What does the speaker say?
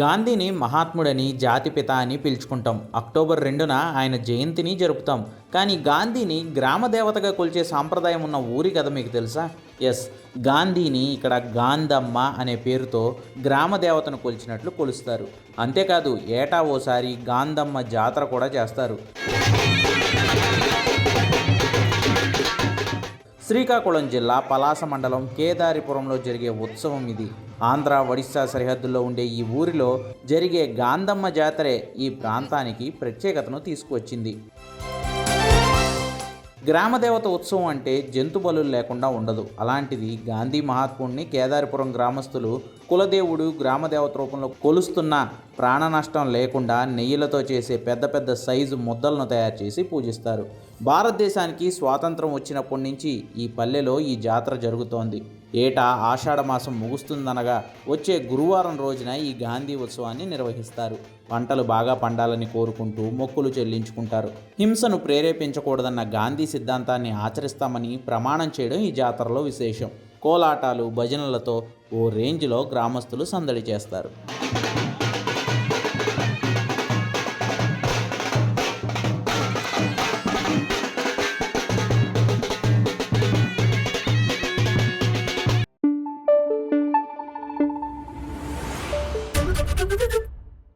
గాంధీని మహాత్ముడని జాతిపిత అని పిలుచుకుంటాం. అక్టోబర్ రెండున ఆయన జయంతిని జరుపుతాం. కానీ గాంధీని గ్రామ దేవతగా కొలిచే సాంప్రదాయం ఉన్న ఊరి కదా మీకు తెలుసా? ఎస్ గాంధీని ఇక్కడ గాంధమ్మ అనే పేరుతో గ్రామ దేవతను కొలిచినట్లు కొలుస్తారు. అంతేకాదు ఏటా ఓసారి గాంధమ్మ జాతర కూడా చేస్తారు. శ్రీకాకుళం జిల్లా పలాస మండలం కేదారిపురంలో జరిగే ఉత్సవం ఇది. ఆంధ్ర ఒడిశా సరిహద్దుల్లో ఉండే ఈ ఊరిలో జరిగే గాంధమ్మ జాతరే ఈ ప్రాంతానికి ప్రత్యేకతను తీసుకువచ్చింది. గ్రామదేవత ఉత్సవం అంటే జంతు బలులు లేకుండా ఉండదు. అలాంటిది గాంధీ మహాత్ముడిని కేదారిపురం గ్రామస్తులు కులదేవుడు గ్రామదేవత రూపంలో కొలుస్తున్న ప్రాణ నష్టం లేకుండా నెయ్యిలతో చేసే పెద్ద పెద్ద సైజు ముద్దలను తయారు చేసి పూజిస్తారు. భారతదేశానికి స్వాతంత్రం వచ్చినప్పటి నుంచి ఈ పల్లెలో ఈ జాతర జరుగుతోంది. ఏటా ఆషాఢమాసం ముగుస్తుందనగా వచ్చే గురువారం రోజున ఈ గాంధీ ఉత్సవాన్ని నిర్వహిస్తారు. పంటలు బాగా పండాలని కోరుకుంటూ మొక్కులు చెల్లించుకుంటారు. హింసను ప్రేరేపించకూడదన్న గాంధీ సిద్ధాంతాన్ని ఆచరిస్తామని ప్రమాణం చేయడం ఈ జాతరలో విశేషం. కోలాటాలు భజనలతో ఓ రేంజ్లో గ్రామస్తులు సందడి చేస్తారు. どっ!